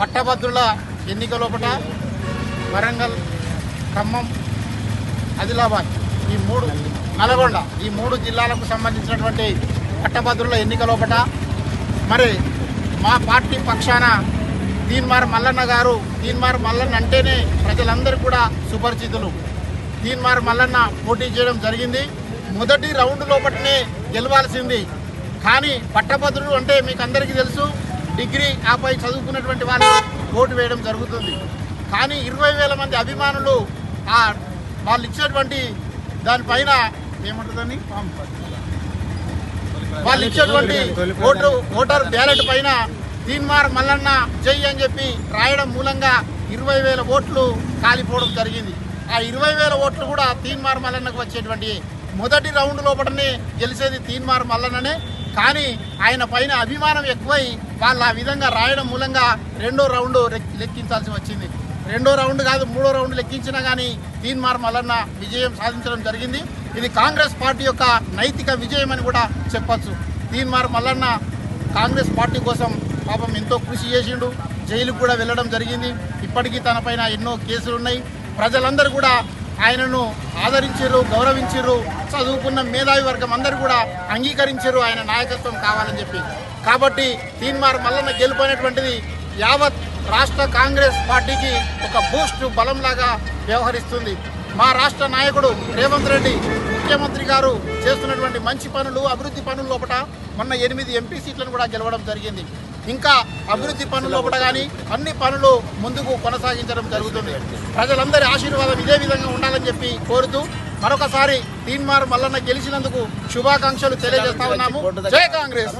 పట్టభద్రుల ఎన్నిక లోపల వరంగల్ ఖమ్మం ఆదిలాబాద్ ఈ మూడు నల్గొండ ఈ మూడు జిల్లాలకు సంబంధించినటువంటి పట్టభద్రుల ఎన్నిక లోపల మరి మా పార్టీ పక్షాన తీన్మార్ మల్లన్న గారు తీన్మార్ మల్లన్న అంటేనే ప్రజలందరూ కూడా సుపరిచితులు. తీన్మార్ మల్లన్న పోటీ చేయడం జరిగింది. మొదటి రౌండ్ లోపలనే గెలవాల్సింది. కానీ పట్టభద్రుడు అంటే మీకు అందరికీ తెలుసు డిగ్రీ ఆపై చదువుకున్నటువంటి వాళ్ళు ఓటు వేయడం జరుగుతుంది. కానీ ఇరవై వేల మంది అభిమానులు ఆ వాళ్ళు ఇచ్చేటువంటి దానిపైన ఏముంటుందని వాళ్ళు ఇచ్చేటువంటి ఓటు ఓటర్ బ్యాలెట్ పైన తీన్మార్ మల్లన్న జై అని చెప్పి రాయడం మూలంగా ఇరవై వేల ఓట్లు కాలిపోవడం జరిగింది. ఆ ఇరవై వేల ఓట్లు కూడా తీన్మార్ మల్లన్నకు వచ్చేటువంటి మొదటి రౌండ్ లోపలనే గెలిచేది తీన్మార్ మల్లన్ననే. కానీ ఆయన పైన అభిమానం ఎక్కువై వాళ్ళు ఆ విధంగా రాయడం మూలంగా రెండో రౌండ్ లెక్- లెక్కించాల్సి వచ్చింది. రెండో రౌండ్ కాదు మూడో రౌండ్ లెక్కించినా కానీ తీన్మార్ మల్లన్న విజయం సాధించడం జరిగింది. ఇది కాంగ్రెస్ పార్టీ యొక్క నైతిక విజయం అని కూడా చెప్పచ్చు. తీన్మార్ మల్లన్న కాంగ్రెస్ పార్టీ కోసం పాపం ఎంతో కృషి చేసిండు. జైలుకు కూడా వెళ్ళడం జరిగింది. ఇప్పటికీ తనపైన ఎన్నో కేసులు ఉన్నాయి ప్రజలందరూ కూడా ఆయనను ఆదరించారు గౌరవించారు చదువుకున్న మేధావి వర్గం అందరూ కూడా అంగీకరించారు ఆయన నాయకత్వం కావాలని చెప్పి. కాబట్టి తీన్మార్ మల్లన్న గెలుపోయినటువంటిది యావత్ రాష్ట్ర కాంగ్రెస్ పార్టీకి ఒక బూస్ట్ బలంలాగా వ్యవహరిస్తుంది. మా రాష్ట్ర నాయకుడు రేవంత్ రెడ్డి ముఖ్యమంత్రి గారు చేస్తున్నటువంటి మంచి పనులు అభివృద్ధి పనుల లోపల మొన్న ఎనిమిది ఎంపీ సీట్లను కూడా గెలవడం జరిగింది. ఇంకా అభివృద్ధి పనుల లోపల కానీ అన్ని పనులు ముందుకు కొనసాగించడం జరుగుతుంది. ప్రజలందరి ఆశీర్వాదం ఇదే విధంగా ఉండాలని చెప్పి కోరుతూ మరొకసారి తీన్మార్ మల్లన్న గెలిచినందుకు శుభాకాంక్షలు తెలియజేస్తా ఉన్నాము. జై కాంగ్రెస్.